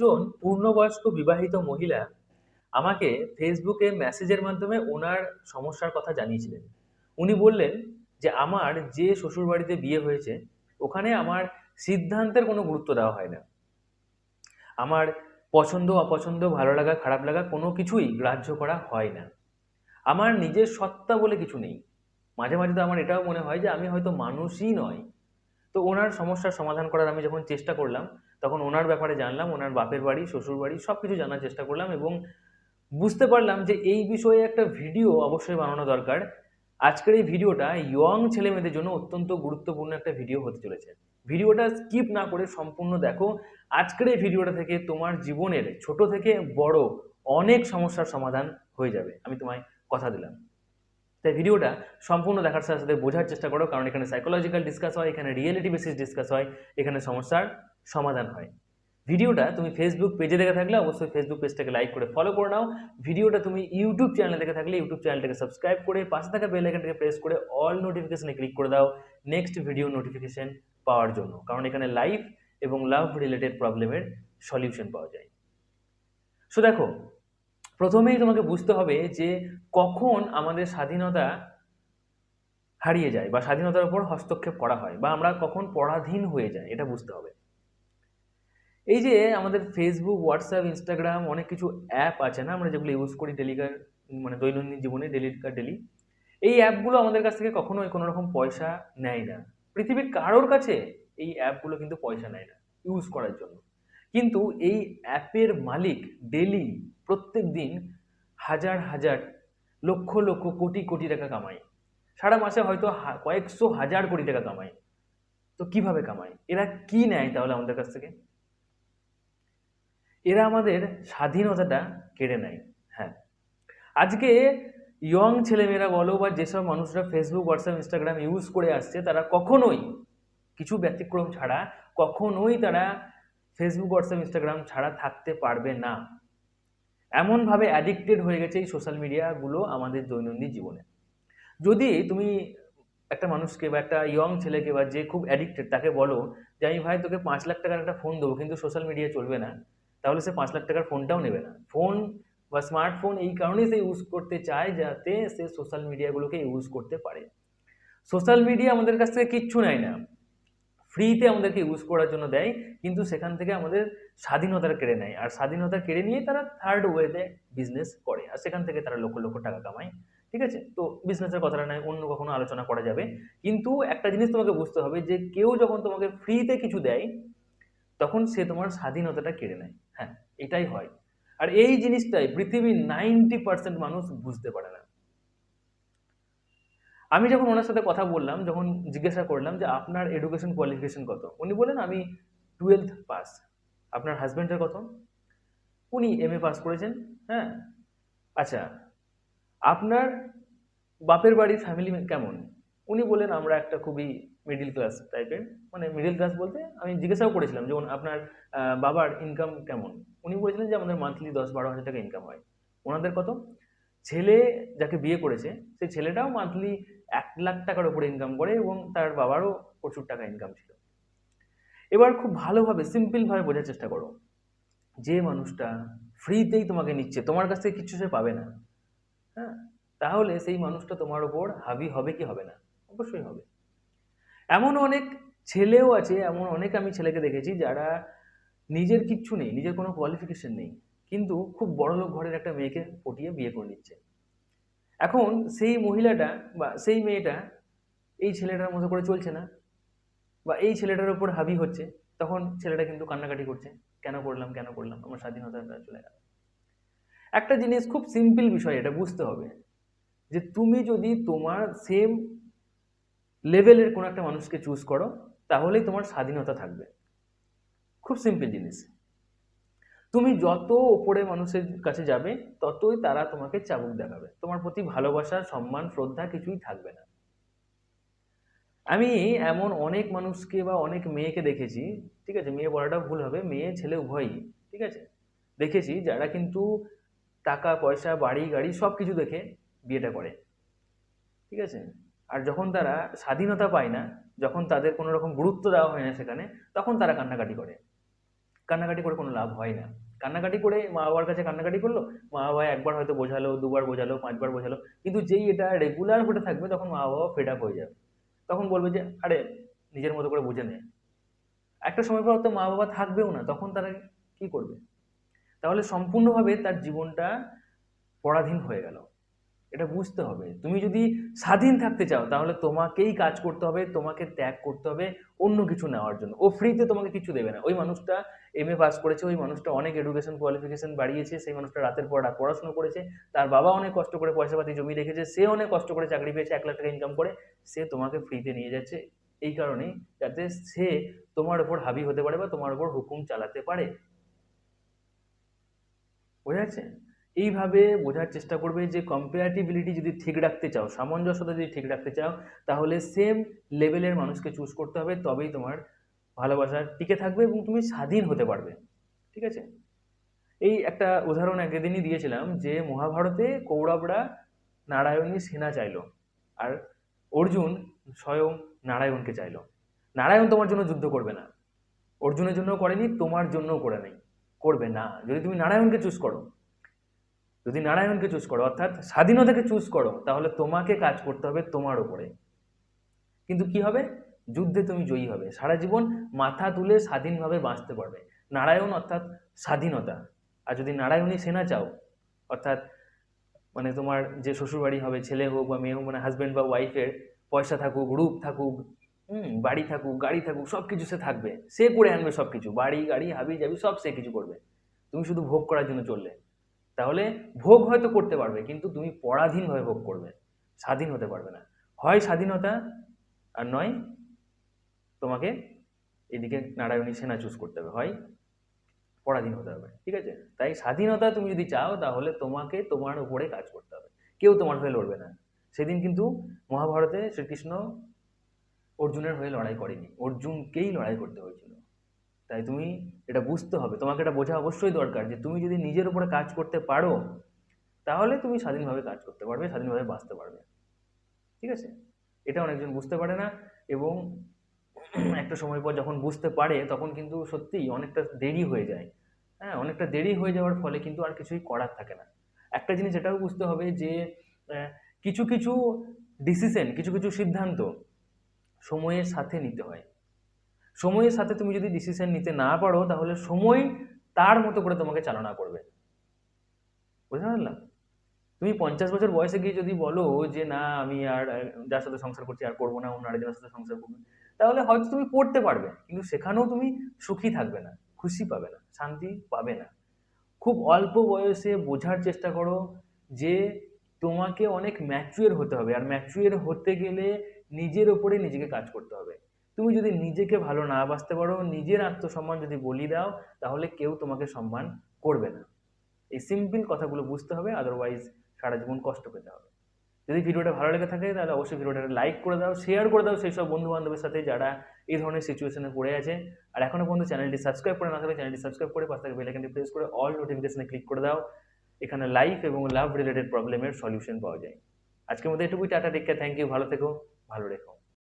একজন পূর্ণবয়স্ক বিবাহিত মহিলা আমাকে ফেসবুকে মেসেজের মাধ্যমে ওনার সমস্যার কথা জানিয়েছিলেন। উনি বললেন যে, আমার যে শ্বশুরবাড়িতে বিয়ে হয়েছে, ওখানে আমার সিদ্ধান্তের কোনো গুরুত্ব দেওয়া হয় না। আমার পছন্দ, অপছন্দ, ভালো লাগা, খারাপ লাগা কোনো কিছুই গ্রাহ্য করা হয় না। আমার নিজের সত্তা বলে কিছু নেই। মাঝে মাঝে তো আমার এটাও মনে হয় যে, আমি হয়তো মানুষই নয়। তো ওনার সমস্যার সমাধান করার আমি যখন চেষ্টা করলাম তখন ওনার ব্যাপারে জানলাম, ওনার বাপের বাড়ি, শ্বশুর বাড়ি সব কিছু জানার চেষ্টা করলাম এবং বুঝতে পারলাম যে এই বিষয়ে একটা ভিডিও অবশ্যই বানানো দরকার। আজকের এই ভিডিওটা ইয়ং ছেলে মেয়েদের জন্য অত্যন্ত গুরুত্বপূর্ণ একটা ভিডিও হতে চলেছে। ভিডিওটা স্কিপ না করে সম্পূর্ণ দেখো। আজকের এই ভিডিওটা থেকে তোমার জীবনের ছোট থেকে বড় অনেক সমস্যার সমাধান হয়ে যাবে। আমি তোমায় কথা দিলাম। তাই ভিডিওটা সম্পূর্ণ দেখার সাথে সাথে বোঝার চেষ্টা করো, কারণ এখানে সাইকোলজিক্যাল ডিসকাস হয়, এখানে রিয়েলিটি বেসিস ডিসকাস হয়, এখানে সমস্যার সমাধান হয়। ভিডিওটা তুমি ফেসবুক পেজে দেখে থাকলে অবশ্যই ফেসবুক পেজটাকে লাইক করে ফলো করে নাও। ভিডিওটা তুমি ইউটিউব চ্যানেলে দেখে থাকলে ইউটিউব চ্যানেলটাকে সাবস্ক্রাইব করে পাশে থাকা বেল আইকনটাকে প্রেস করে অল নোটিফিকেশনে ক্লিক করে দাও। নেক্সট ভিডিও নোটিফিকেশন পাওয়ার জন্য। কারণ এখানে লাইফ এবং লাভ রিলেটেড প্রবলেমের সলিউশন পাওয়া যায়। সো দেখো, প্রথমেই তোমাকে বুঝতে হবে যে কখন আমাদের স্বাধীনতা হারিয়ে যায় বা স্বাধীনতার উপর হস্তক্ষেপ করা হয় বা আমরা কখন পরাধীন হয়ে যাই, এটা বুঝতে হবে। এই যে আমাদের ফেসবুক হোয়াটসঅ্যাপ ইনস্টাগ্রাম অনেক কিছু অ্যাপ আছে না? আমরা যেগুলো ইউজ করি ডেলিকার মানে দৈনন্দিন জীবনে ডেলিকার ডেলি এই অ্যাপগুলো আমাদের কাছ থেকে কখনোই কোনো রকম পয়সা নেয় না। পৃথিবীর কারোর কাছে এই অ্যাপগুলো কিন্তু পয়সা নেয় না ইউজ করার জন্য। কিন্তু এই অ্যাপের মালিক ডেলি প্রত্যেক দিন হাজার হাজার, লক্ষ লক্ষ, কোটি কোটি টাকা কামায়। সারা মাসে হয়তো কয়েকশো, হাজার কোটি টাকা কামায়। তো কীভাবে কামায়? এরা কি নেয় তাহলে আমাদের কাছ থেকে? এরা আমাদের স্বাধীনতাটা কেড়ে নেয় হ্যাঁ। আজকে ইয়ং ছেলেমেয়েরা বলো বা যেসব মানুষরা ফেসবুক হোয়াটসঅ্যাপ ইনস্টাগ্রাম ইউজ করে আসছে, তারা কখনোই কিছু ব্যতিক্রম ছাড়া, কখনোই তারা ফেসবুক হোয়াটসঅ্যাপ ইনস্টাগ্রাম ছাড়া থাকতে পারবে না। এমনভাবে অ্যাডিক্টেড হয়ে গেছে এই সোশ্যাল মিডিয়াগুলো আমাদের দৈনন্দিন জীবনে। যদি তুমি একটা মানুষকে বা একটা ইয়ং ছেলেকে বা যে খুব অ্যাডিক্টেড তাকে বলো যে, আমি ভাই তোকে পাঁচ লাখ টাকার একটা ফোন দেবো, কিন্তু সোশ্যাল মিডিয়া চলবে না। তাহলে সে পাঁচ লাখ টাকার ফোনটাও নেবে না। ফোন বা স্মার্টফোন এই কারণেই সে ইউজ করতে চায় যাতে সে সোশ্যাল মিডিয়াগুলোকে ইউজ করতে পারে। সোশ্যাল মিডিয়া আমাদের কাছ থেকে কিচ্ছু নেয় না। ফ্রিতে আমাদেরকে ইউজ করার জন্য দেয়, কিন্তু সেখান থেকে আমাদের স্বাধীনতা কেড়ে নেয়। আর স্বাধীনতা কেড়ে নিয়ে তারা থার্ড ওয়েতে বিজনেস করে, আর সেখান থেকে তারা লক্ষ লক্ষ টাকা কামায়। ঠিক আছে? তো বিজনেসের কথাটা নয়, অন্য কখনো আলোচনা করা যাবে। কিন্তু একটা জিনিস তোমাকে বুঝতে হবে যে কেউ যখন তোমাকে ফ্রিতে কিছু দেয় তখন সে তোমার স্বাধীনতাটা কেড়ে নেয়। হ্যাঁ এটাই হয়। আর এই জিনিসটাই পৃথিবীর নাইনটি পার্সেন্ট মানুষ বুঝতে পারে না। আমি যখন ওনার সাথে কথা বললাম, যখন জিজ্ঞাসা করলাম যে আপনার এডুকেশন কোয়ালিফিকেশন কত? উনি বলেন আমি টুয়েলথ পাস আপনার হাজব্যান্ডের কত? উনি এম এ পাস করেছেন। হ্যাঁ। আচ্ছা আপনার বাপের বাড়ির ফ্যামিলি কেমন? উনি বলেন আমরা একটা খুবই মিডিল ক্লাস টাইপের মানে মিডিল ক্লাস বলতে আমি জিজ্ঞাসাও করেছিলাম যেমন আপনার বাবার ইনকাম কেমন? উনি বলেছিলেন যে আমাদের মান্থলি দশ বারো হাজার টাকা ইনকাম হয়। ওনাদের কত? ছেলে যাকে বিয়ে করেছে, সেই ছেলেটাও মান্থলি এক লাখ টাকার উপরে ইনকাম করে এবং তার বাবারও প্রচুর টাকা ইনকাম ছিল। এবার খুব ভালোভাবে সিম্পলভাবে বোঝার চেষ্টা করো। যে মানুষটা ফ্রিতেই তোমাকে নিচ্ছে, তোমার কাছ থেকে কিছু সে পাবে না। হ্যাঁ? তাহলে সেই মানুষটা তোমার ওপর হাবি হবে কি হবে না? অবশ্যই হবে। এমন অনেক ছেলেও আছে, এমন অনেক আমি ছেলেকে দেখেছি যারা নিজের কিচ্ছু নেই, নিজের কোনো কোয়ালিফিকেশন নেই, কিন্তু খুব বড় লোক ঘরের একটা মেয়েকে পটিয়ে বিয়ে করে নিচ্ছে। এখন সেই মহিলাটা বা সেই মেয়েটা এই ছেলেটার মতো করে চলছে না বা এই ছেলেটার উপর হাবি হচ্ছে, তখন ছেলেটা কিন্তু কান্নাকাটি করছে, কেন করলাম কেন করলাম? আমার স্বাধীনতাটা চলে গেল। একটা জিনিস খুব সিম্পল বিষয়, এটা বুঝতে হবে যে তুমি যদি তোমার সেম লেভেলের কোনো একটা মানুষকে চুজ করো, তাহলেই তোমার স্বাধীনতা থাকবে। খুব সিম্পল জিনিস। তুমি যত ওপরে মানুষের কাছে যাবে, ততই তারা তোমাকে চাবুক দেখাবে। তোমার প্রতি ভালোবাসা, সম্মান, শ্রদ্ধা কিছুই থাকবে না। আমি এমন অনেক মানুষকে বা অনেক মেয়েকে দেখেছি, ঠিক আছে, মেয়ে বলাটা ভুল হবে, মেয়ে, ছেলে উভয়ই, ঠিক আছে? দেখেছি যারা কিন্তু টাকা, পয়সা, বাড়ি, গাড়ি সব কিছু দেখে বিয়েটা করে, ঠিক আছে? আর যখন তারা স্বাধীনতা পায় না, যখন তাদের কোনো রকম গুরুত্ব দেওয়া হয় না সেখানে, তখন তারা কান্নাকাটি করে। কান্নাকাটি করে কোনো লাভ হয় না। কান্নাকাটি করে মা বাবার কাছে কান্নাকাটি করল, মা বাবা একবার হয়তো বোঝালো, দুবার বোঝালো, পাঁচবার বোঝালো, কিন্তু যেই এটা রেগুলার হতে থাকবে, তখন মা বাবা ফেড আপ হয়ে যাবে। তখন বলবে যে, আরে, নিজের মতো করে বুঝে নে। একটা সময় পর তো মা বাবা থাকবেও না, তখন তারা কি করবে? তাহলে সম্পূর্ণভাবে তার জীবনটা পরাধীন হয়ে গেল। এটা বুঝতে হবে। তুমি যদি স্বাধীন থাকতে চাও, তাহলে তোমাকেই কাজ করতে হবে, তোমাকে ত্যাগ করতে হবে অন্য কিছু নেওয়ার জন্য। ও ফ্রিতে তোমাকে কিছু দেবে না। ওই মানুষটা এম এ পাস করেছে, ওই মানুষটা অনেক এডুকেশন কোয়ালিফিকেশন বাড়িয়েছে, সেই মানুষটা রাতের পর রাত পড়াশোনা করেছে, তার বাবা অনেক কষ্ট করে পয়সা পাতি জমি রেখেছে, সে অনেক কষ্ট করে চাকরি পেয়েছে, এক লাখ টাকা ইনকাম করে, সে তোমাকে ফ্রিতে নিয়ে যাচ্ছে। এই কারণেই যাতে সে তোমার ওপর হাবি হতে পারে বা তোমার ওপর হুকুম চালাতে পারে। বোঝা যাচ্ছে? এইভাবে বোঝার চেষ্টা করবে যে কম্পারেটিবিলিটি যদি ঠিক রাখতে চাও, সামঞ্জস্যতা যদি ঠিক রাখতে চাও, তাহলে সেম লেভেলের মানুষকে চুজ করতে হবে, তবেই তোমার ভালোবাসা টিকে থাকবে এবং তুমি স্বাধীন হতে পারবে। ঠিক আছে? এই একটা উদাহরণ একদিনই দিয়েছিলাম যে মহাভারতে কৌরবরা নারায়ণী সেনা চাইলো আর অর্জুন স্বয়ং নারায়ণকে চাইলো। নারায়ণ তোমার জন্য যুদ্ধ করবে না। অর্জুনের জন্য করেনি, তোমার জন্যও করে নেই, করবে না। যদি তুমি নারায়ণকে চুজ করো যদি নারায়ণকে চুজ করো, অর্থাৎ স্বাধীনতাকে চুজ করো, তাহলে তোমাকে কাজ করতে হবে তোমার ওপরে কিন্তু কি হবে? যুদ্ধে তুমি জয়ী হবে। সারা জীবন মাথা তুলে স্বাধীনভাবে বাঁচতে পারবে। নারায়ণ অর্থাৎ স্বাধীনতা। আর যদি নারায়ণী সেনা চাও, অর্থাৎ মানে তোমার যে শ্বশুরবাড়ি হবে, ছেলে হোক বা মেয়ে হোক মানে হাজব্যান্ড বা ওয়াইফের পয়সা থাকুক, রূপ থাকুক, হুম, বাড়ি থাকুক, গাড়ি থাকুক সব কিছু সে থাকবে। সে করে আনবে সব কিছু বাড়ি, গাড়ি হাবি যাবি সব সে কিছু করবে। তুমি শুধু ভোগ করার জন্য চললে। তাহলে ভোগ হয়তো করতে পারবে, কিন্তু তুমি পরাধীনভাবে ভোগ করবে, স্বাধীন হতে পারবে না। হয় স্বাধীনতা আর নয় তোমাকে এদিকে নারায়ণী সেনা চুজ করতে হবে, হয় পরাধীন হতে হবে, ঠিক আছে? তাই স্বাধীনতা তুমি যদি চাও, তাহলে তোমাকে তোমার উপরে কাজ করতে হবে। কেউ তোমার হয়ে লড়বে না। সেদিন কিন্তু মহাভারতে শ্রীকৃষ্ণ অর্জুনের হয়ে লড়াই করেনি, অর্জুনকেই লড়াই করতে হয়েছিল। তাই তুমি এটা বুঝতে হবে। তোমাকে এটা বোঝা অবশ্যই দরকার যে তুমি যদি নিজের উপরে কাজ করতে পারো, তাহলে তুমি স্বাধীনভাবে কাজ করতে পারবে, স্বাধীনভাবে বাঁচতে পারবে। ঠিক আছে? এটা অনেকজন বুঝতে পারে না এবং একটা সময় পর যখন বুঝতে পারে, তখন কিন্তু সত্যিই অনেকটা দেরি হয়ে যায়। হ্যাঁ অনেকটা দেরি হয়ে যাওয়ার ফলে কিন্তু আর কিছুই করার থাকে না। একটা জিনিস এটাও বুঝতে হবে যে কিছু কিছু ডিসিশন কিছু কিছু সিদ্ধান্ত সময়ের সাথে নিতে হয়। সময়ের সাথে তুমি যদি ডিসিশন নিতে না পারো, তাহলে সময় তার মতো করে তোমাকে চালনা করবে। বুঝতে পারলাম? তুমি পঞ্চাশ বছর বয়সে গিয়ে যদি বলো যে, না, আমি আর যার সাথে সংসার করছি আর করব না, অন্য আরেকজনের সাথে সংসার করব তাহলে হয়তো তুমি পড়তে পারবে, কিন্তু সেখানেও তুমি সুখী থাকবে না, খুশি পাবে না, শান্তি পাবে না। খুব অল্প বয়সে বোঝার চেষ্টা করো যে, তোমাকে অনেক ম্যাচুয়ার হতে হবে, আর ম্যাচুয়ার হতে গেলে নিজের ওপরে নিজেকে কাজ করতে হবে। তুমি যদি নিজেকে ভালো না বাঁচতে পারো, নিজের আত্মসম্মান যদি বলি দাও, তাহলে কেউ তোমাকে সম্মান করবে না। এই সিম্পল কথাগুলো বুঝতে হবে আদারওয়াইজ সারা জীবন কষ্ট পেতে হবে। যদি ভিডিওটা ভালো লেগে থাকে, তাহলে অবশ্যই ভিডিওটা লাইক করে দাও শেয়ার করে দাও সেই সব বন্ধু বান্ধবের সাথে যারা এই ধরনের সিচুয়েশনে পড়ে আছে। আর এখনও পর্যন্ত চ্যানেলটি সাবস্ক্রাইব করে না থাকলে চ্যানেলটি সাবস্ক্রাইব করে পাশে আইকনটি প্রেস করে অল নোটিফিকেশনে ক্লিক করে দাও। এখানে লাইফ এবং লাভ রিলেটেড প্রবলেমের সলিউশন পাওয়া যায়। আজকের মধ্যে এটুকুই, tata take care thank you ভালো থেকো, ভালো রেখো।